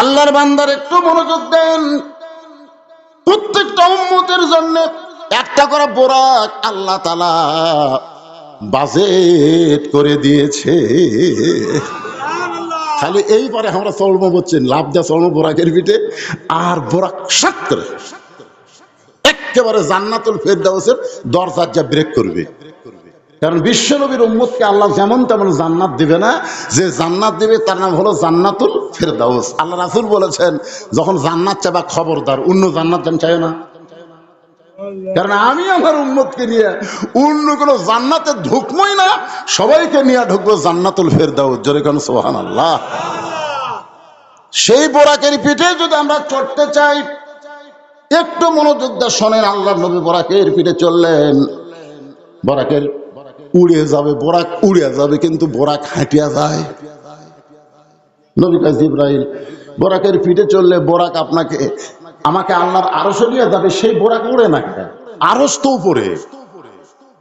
আল্লাহর বান্দার একটু মনোযোগ দেন। প্রত্যেকটা উম্মতের জন্য একটা করে বোরাক আল্লাহ তালা বাজেট করে দিয়েছে। খালি এই পরে আমরা চলবো বলছেন লাভ দেওয়া চলবো বোরাকের পিঠে আর বোরাক সাত করে। একেবারে জান্নাতুল ফেরদাউসের দরজার যা ব্রেক করবে। কারণ বিশ্বনবীর উম্মতকে আল্লাহ যেমন তেমন জান্নাত দিবে না, যে জান্নাত দিবে তার নাম হলো জান্নাতুল ফেরদাউস। আল্লাহ রাসুল বলেছেন, যখন জান্নাত চাবা খবরদার, অন্য জান্নাত যেন চাই না। কারণ আমি আমার উম্মতকে নিয়ে অন্য কোনো জান্নাতে ঢুকবই না, সবাইকে নিয়ে ঢুকবো জান্নাতুল ফেরদাউস। জোরে কেন সোহান আল্লাহ সেই বোরাকের পিঠে যদি আমরা চড়তে চাই, একটু মনোযোগ দিয়ে শোনেন আল্লাহ নবী বোরাকের পিঠে চললেন বোরাকের উড়ে যাবে, বোরাক উড়ে যাবে, কিন্তু বোরাক হাঁটিয়া যায়। নবী কাজ ইব্রাহিম বোরাকের পিঠে চললে বোরাক আপনাকে, আমাকে আল্লাহর আরশে নিয়ে যাবে, সেই বোরাক উড়ে না? আরশ তো উপরে।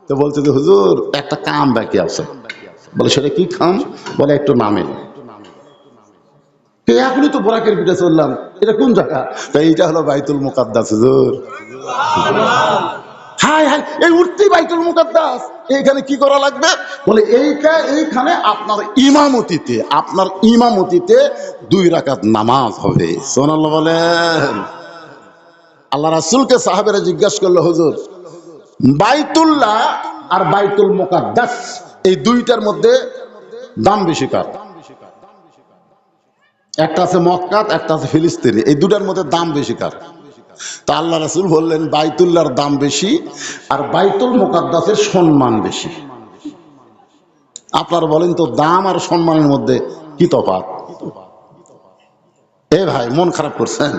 তো বলছে যে, হুজুর, একটা কাম বাকি আছে। বলে, সেটা কি খাম বলে, একটু নামেন তো এখনই তো বোরাকের পিঠে চললাম এটা কোন জায়গা? তা এইটা হলো বাইতুল মুকাদ্দাস, হুজুর। হাই হাই এই উঠতেই বাইতুল মুকাদ্দাস। এইখানে কি করা লাগবে? বলে এইটা এইখানে আপনার ইমামতিতে আপনার ইমামতিতে দুই রাকাত নামাজ হবে। সোনাল্লাহ বলেন। আল্লাহ রাসুলকে সাহাবেরা জিজ্ঞাসা করল, হুজুর, বাইতুল্লাহ আর বাইতুল মুকাদ্দাস, এই দুইটার মধ্যে দাম বেশি কার? একটা আছে মক্কাত একটা আছে ফিলিস্তিনি এই দুটার মধ্যে দাম বেশি কার? তা আল্লাহ রাসুল বললেন, বাইতুল্লাহর দাম বেশি আর বাইতুল মোকাদ্দাসের সম্মান বেশি। আপনারা বলেন তো, দাম আর সম্মানের মধ্যে কি তফাৎ? এ ভাই, মন খারাপ করছেন?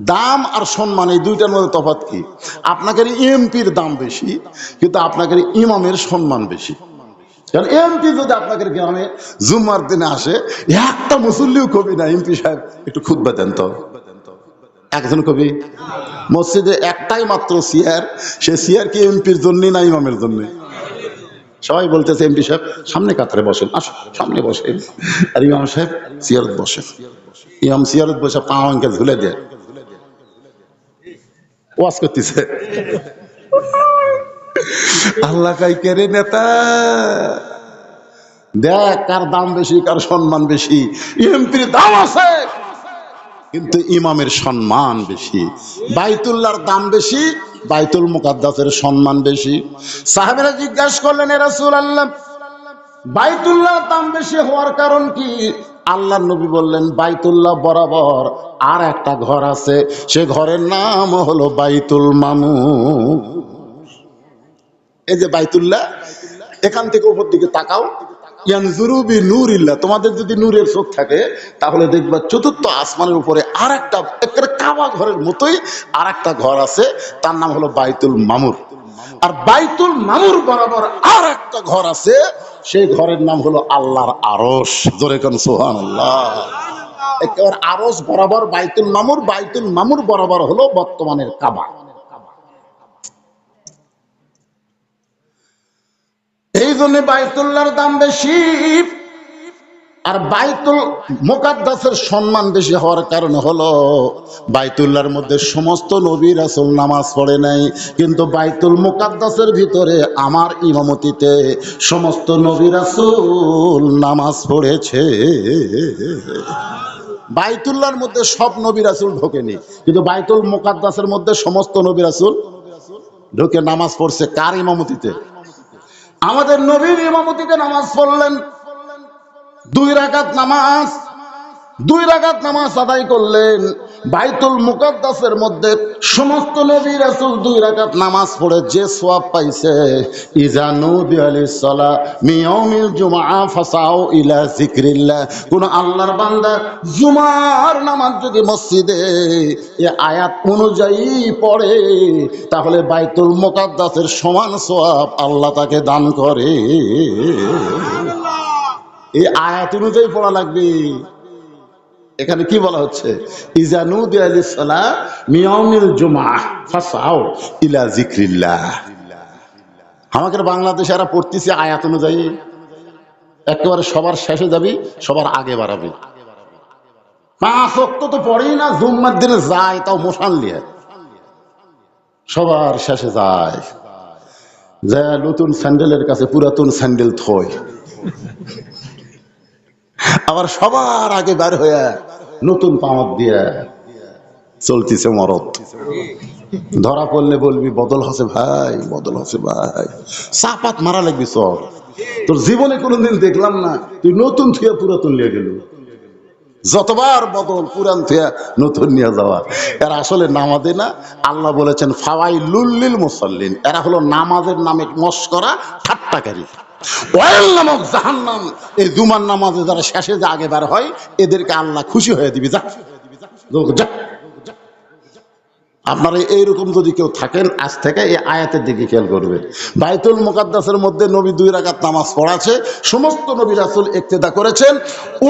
দাম আর সম্মান, এই দুইটার মধ্যে তফাৎ কি? আপনাকে এমপির দাম বেশি, কিন্তু আপনাকে ইমামের সম্মান বেশি। কারণ এমপি যদি আপনাকে গ্রামে জুম্মার দিনে আসে, একটা মুসল্লিও কবি না, এমপি সাহেব, একটু খুদবা দেন তো। একজন কবি। মসজিদে একটাই মাত্র সিয়ার সে সিয়ার কি এমপির জন্যই না ইমামের জন্য? সবাই বলতেছে, এমপি সাহেব, সামনে কাতারে বসেন আসো সামনে বসেন। আর ইমাম সাহেব সিয়ারত বসেন ইমাম সিয়ারত বসে পা অঙ্কে ঝুলে দেয়। ওয়াজ করতেছে। আল্লাহ কাই কেরে নেতা? দেখ কার দাম বেশি, কার সম্মান বেশি। এমপির দাম আছে। কিন্তু ইমামের সম্মান বেশি। বাইতুল্লাহর দাম বেশি, বাইতুল মুকাদ্দাসের সম্মান বেশি। সাহেবেরা জিজ্ঞাসা করলেন, এ রাসূল আল্লাহ বাইতুল্লাহর দাম বেশি হওয়ার কারণ কি? আল্লাহ নবী বললেন, বাইতুল্লাহ বরাবর আর একটা ঘর আছে। সে ঘরের নাম হলো বাইতুল মামু এই যে বাইতুল্লাহ, এখান থেকে উপর দিকে তাকাও। ইয়ানজুরুবি নূরিল্লাহ তোমাদের যদি নূরের চোখ থাকে, তাহলে দেখবা চতুর্থ আসমানের উপরে আর একটা কাবা ঘরের মতোই আর একটা ঘর আছে, তার নাম হলো বাইতুল মামুর। আর বাইতুল মামুর বরাবর আর একটা ঘর আছে, সেই ঘরের নাম হলো আল্লাহর আরস জোরে কোন সোহান আল্লাহ একেবারে আরস বরাবর বাইতুল মামুর বাইতুল মামুর বরাবর হলো বর্তমানের কাবা। এই জন্য বাইতুল্লাহর দাম বেশি। আর বাইতুল মোকাদ্দাসের সম্মান বেশি হওয়ার কারণ হলো, বাইতুল্লাহর মধ্যে সমস্ত নবী রাসুল নামাজ পড়ে নাই। কিন্তু বাইতুল মোকাদ্দাসের ভিতরে আমার ইমামতিতে সমস্ত নবী রাসুল নামাজ পড়েছে। বাইতুল্লার মধ্যে সব নবী রাসুল ঢোকেনি। কিন্তু বাইতুল মোকাদ্দাসের মধ্যে সমস্ত নবী রাসুল ঢোকে নামাজ পড়ছে কার ইমামতিতে? আমাদের নবীর ইমামতিতে নামাজ পড়লেন। দুই রাকাত নামাজ দুই রাগাত নামাজ আদায় করলেন। বাইতুল মুকদ্দাসের মধ্যে সমস্ত নবী রাসূল দুই রাকাত নামাজ পড়ে যে সোয়াব পাইছে ইজানু বিআলিস সালা মিয়াউমিল জুমআ ফাসাউ ইলা যিকরিল্লাহ। কোন আল্লাহর বান্দা জুমার নামাজ যদি মসজিদে এ আয়াত অনুযায়ী পড়ে তাহলে বাইতুল মুকদ্দাসের সমান সোয়াব আল্লাহ তাকে দান করে। এই আয়াত অনুযায়ী পড়া লাগবে। এখানে কি বলা হচ্ছে? মিয়াউমিল জুমা ইলা বাংলাদেশে এরা পড়তেছে আয়াত অনুযায়ী। একেবারে সবার শেষে যাবি, সবার আগে বাড়াবি। অক্ত তো পড়েই না, জুম্মার দিনে যায়, তাও মশান লিয়ে সবার শেষে যায়। যে নতুন স্যান্ডেলের কাছে পুরাতন স্যান্ডেল থয় আবার সবার আগে বের হয়ে নতুন পামক দিয়ে চলতিছে মরদ। ধরা পড়লে বলবি, বদল হসে ভাই, বদল হসে ভাই। চাপাত মারা লাগবি সব তোর জীবনে কোনোদিন দেখলাম না, তুই নতুন থুয়ে পুরাতন নিয়ে গেল। যতবার বদল পুরান থুয়া নতুন নিয়ে যাওয়া। এরা আসলে নামাজে না, আল্লাহ বলেছেন ফাওয়াই লুল্লিল মুসল্লিন। এরা হলো নামাজের নামে মস্করা, ঠাট্টাকারী। নামাজে যারা শেষে যে আগে বার হয়, এদেরকে আল্লাহ খুশি হয়ে দিবি, যা। আপনারা এইরকম যদি কেউ থাকেন, আজ থেকে এই আয়াতের দিকে খেয়াল করবেন। বাইতুল মুকাদ্দাসের মধ্যে নবী দুই রাকাত নামাজ পড়াছে সমস্ত নবী রাসুল ইক্তেদা করেছেন।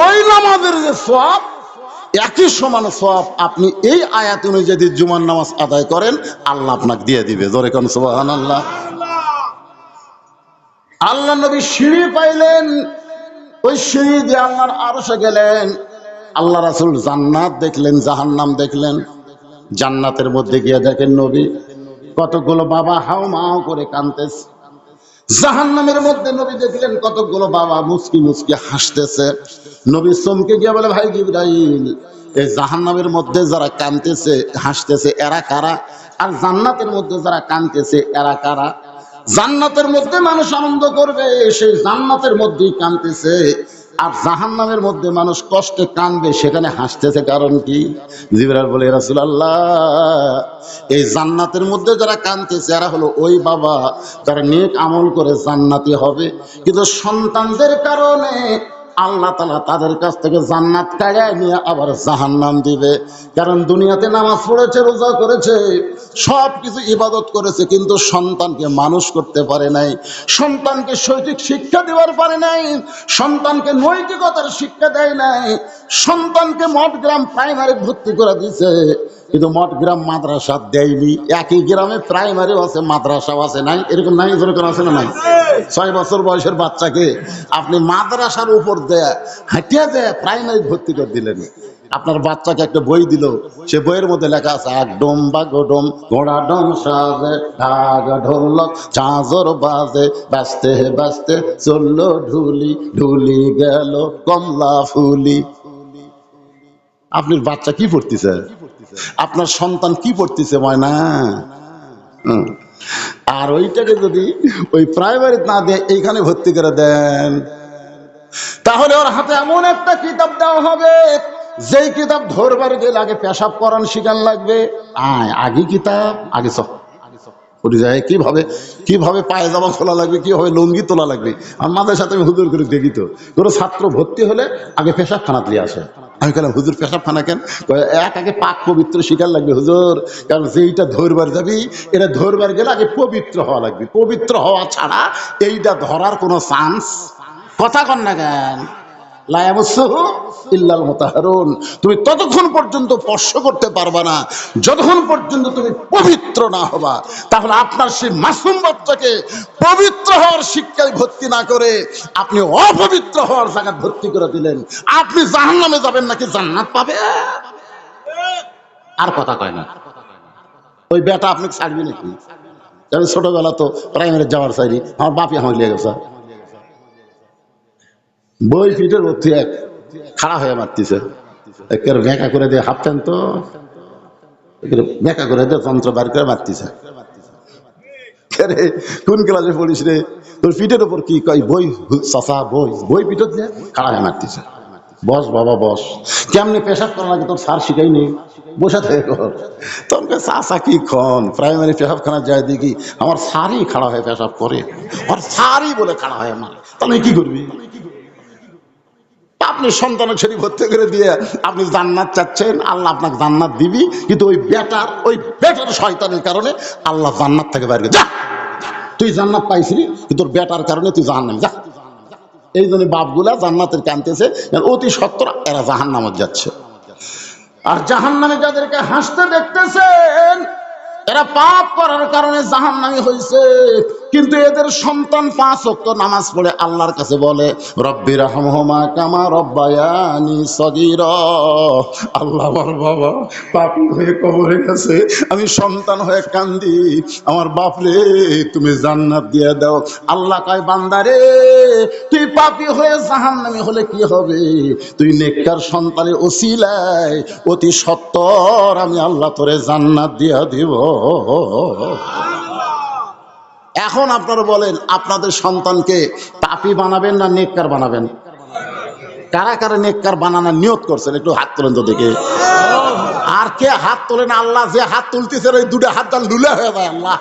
ওই নামাজের যে সব একই সমান সব আপনি এই আয়াত অনুযায়ী যদি জুমার নামাজ আদায় করেন, আল্লাহ আপনাকে দিয়ে দিবে। জোরে কোন সুবাহান আল্লাহ আল্লাহ নবী সিঁড়ি পাইলেন। ওই সিঁড়ি দিয়ে আল্লাহর আরশে গেলেন। আল্লাহ রাসুল জান্নাত দেখলেন, জাহান্নাম দেখলেন। জান্নাতের মধ্যে গিয়ে দেখেন নবী কতগুলো বাবা হাও মাও করে কানতেছে জাহান্নামের মধ্যে নবী দেখলেন কতগুলো বাবা মুসকি মুসকি হাসতেছে। নবী চমকে গিয়ে বলে, ভাই জিব্রাইল, এই জাহান্নামের মধ্যে যারা কানতেছে হাসতেছে, এরা কারা? আর জান্নাতের মধ্যে যারা কানতেছে এরা কারা? জান্নাতের মধ্যে মানুষ আনন্দ করবে সেই জান্নাতের মধ্যেই কানতেছে আর জাহান্নামের মধ্যে মানুষ কষ্টে কানবে সেখানে হাসতেছে কারণ কি? জিবরাল বলে রাসুল এই জান্নাতের মধ্যে যারা কানতেছে এরা হলো ওই বাবা যারা নেক আমল করে জান্নাতি হবে। কিন্তু সন্তানদের কারণে আল্লাহ তালা তাদের কাছ থেকে জান্নাত কাড়ায় নিয়ে আবার জাহান্নাম দিবে। কারণ দুনিয়াতে নামাজ পড়েছে, রোজা করেছে সব কিছু ইবাদত করেছে, কিন্তু সন্তানকে মানুষ করতে পারে নাই। সন্তানকে সঠিক শিক্ষা দেওয়ার পারে নাই, সন্তানকে নৈতিকতার শিক্ষা দেয় নাই, সন্তানকে মঠগ্রাম প্রাইমারি ভর্তি করে দিছে কিন্তু মঠগ্রাম মাদ্রাসা দেয়নি। একই গ্রামে প্রাইমারিও আছে, মাদ্রাসাও আছে, নাই? এরকম নাই যেরকম আছে না নাই? ছয় বছর বয়সের বাচ্চাকে আপনি মাদ্রাসার উপর দেয়া হাঁটিয়ে দেয়া প্রাইমারি ভর্তি করে দিলেন। আপনার বাচ্চাকে একটা বই দিল। সে বইয়ের মধ্যে লেখা আছে এক ডোম বা গোডম ঘোড়া ডোম সাজে ঢাকা ঢোলক চাঁজর বাজে বাঁচতে বাঁচতে চলল ঢুলি ঢুলি গেল কমলা ফুলি। আপনার বাচ্চা কি পড়তেছে? আপনার সন্তান কি পড়তেছে, ময়না? আর ওইটাকে যদি ওই প্রাইমারি না দিয়ে এইখানে ভর্তি করে দেন, তাহলে ওর হাতে এমন একটা কিতাব দেওয়া হবে, যেই কিতাব ধরবার গেলে আগে পেশাব করান শিখান লাগবে। আগে কিতাব, আগে সব ওটি যায়। কীভাবে পায়ে জামা খোলা লাগবে, কীভাবে লুঙ্গি তোলা লাগবে? আর আমাদের সাথে আমি হুজুর করে দেখি তো। কোনো ছাত্র ভর্তি হলে আগে পেশাব খানাত নিয়ে আসে। আমি কেন হুজুর পেশাব খানা কেন এক, আগে পাক পবিত্র শিকার লাগবে হুজুর। কারণ যেইটা ধরবার যাবি, এটা ধরবার গেলে আগে পবিত্র হওয়া লাগবে। পবিত্র হওয়া ছাড়া এইটা ধরার কোনো চান্স কথা কন না কেন? ইল্লাল তুমি ততক্ষণ পর্যন্ত স্পর্শ করতে পারবা না। যতক্ষণ পর্যন্ত তুমি পবিত্র না হবা, তাহলে আপনার সেই মাসুম বাচ্চাকে পবিত্র হওয়ার শিক্ষায় ভর্তি না করে আপনি অপবিত্র হওয়ার জায়গায় ভর্তি করে দিলেন। আপনি জাহান্নামে যাবেন নাকি জান্নাত পাবে? আর কথা কয় না। ওই বেটা আপনি ছাড়বি নাকি? ছোটবেলা তো প্রাইমারি যাওয়ার চাইনি। আমার বাপি আমার লিয়ে গেছে। বই ফিটের ভর্তি এক। খাড়া হয়ে মারতেছে। একের বেঁকা করে দিয়ে হাঁপতেন তো, একের বেঁকা করে দিয়ে যন্ত্র বার করে মারতেছে। কোন ক্লাসে পড়িস রে? তোর পিঠের ওপর কি কই বই চাষা বই। বই পিঠত দিয়ে খাড়া হয়ে মারতেছে। বস, বাবা, বস। কেমনি পেশাব করা লাগে? তোর সার শিখাই নেই বসে থেকে। তোকে চাষা কি খন প্রাইমারি পেশাবখানা যায় দেখি। আমার সারই খাড়া হয়ে পেশাব করে। আর সারই বলে খাড়া হয় আমার তাহলে কি করবি? আপনি সন্তানের ছেড়ে ভর্তি করে দিয়ে আপনি জান্নাত চাচ্ছেন, আল্লাহ আপনাকে জান্নাত দিবি, কিন্তু ওই বেটার ওই বেটার শয়তানের কারণে আল্লাহ জান্নাত থেকে বাইরে যা তুই জান্নাত পাইছিলি, কিন্তু তোর বেটার কারণে তুই জাহান্নামে যা। এই জন্য বাপগুলা জান্নাতের কানতেছে অতি সত্তর এরা জাহান্নামত যাচ্ছে। আর জাহান্নামে যাদেরকে হাসতে দেখতেছেন, এরা পাপ করার কারণে জাহান্নামি হয়েছে কিন্তু এদের সন্তান পাঁচ অক্ত নামাজ পড়ে আল্লাহর কাছে বলে রব্বির রহমা কামা রব্বায়ানি সগির। আল্লাহ আমার বাবা পাপি হয়ে কবরে গেছে, আমি সন্তান হয়ে কান্দি। আমার বাপরে তুমি জান্নাত দিয়ে দাও। আল্লাহ কয় বান্দারে তুই পাপি হয়ে জাহান্নামী হলে কি হবে? তুই নেককার সন্তানের ওসিলায় অতি সত্তর আমি আল্লাহ তোরে জান্নাত দিয়া দিব। এখন আপনারা বলেন, আপনাদের সন্তানকে পাপি বানাবেন না নেককার বানাবেন? কারা কারা নেককার বানানোর নিয়ত করছেন? একটু হাত তোলেন তো দেখে। আর কে হাত তোলেন আল্লাহ যে হাত তুলতেছে, ওই দুটো হাত টান লুলে হয়ে যায়, আল্লাহ।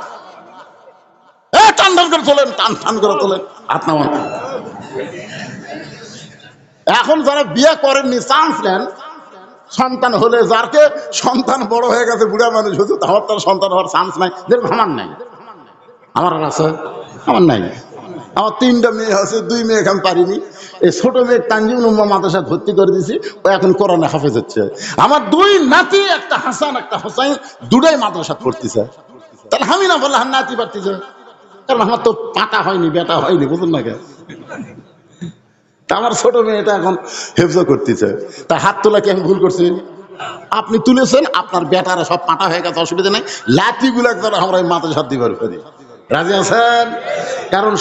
টান করে তোলেন, টান টান করে তোলেন। হাত এখন যারা বিয়ে করেননি, চান্স নেন। সন্তান হলে যারকে সন্তান বড় হয়ে গেছে, বুড়া মানুষ হচ্ছে আমার তার সন্তান হওয়ার চান্স নাই। যেরকম আমার নাই। আমার আর আছে? আমার নাই। আমার তিনটা মেয়ে আছে, দুই মেয়ে এখন পারিনি। এই ছোট মেয়ে তানজিম উম্মা মাদ্রাসা ভর্তি করে দিছি, ও এখন কোরআনে হাফেজ হচ্ছে। আমার দুই নাতি, একটা হাসান, একটা হোসাইন, দুটাই মাদ্রাসা পড়তেছে। তাহলে আমি না বললাম নাতি পারতেছে কারণ আমার তো পাটা হয়নি, বেটা হয়নি, বুঝুন না কে আমার ছোট মেয়েটা এখন হেফজ করতেছে। তা হাত তোলা কি আমি ভুল করছি? আপনি তুলেছেন, আপনার বেটারা সব পাটা হয়ে গেছে, অসুবিধা নেই। লাঠি গুলা আমরা এই মাথা সাত দিবার করি রাজি আছেন? কারণ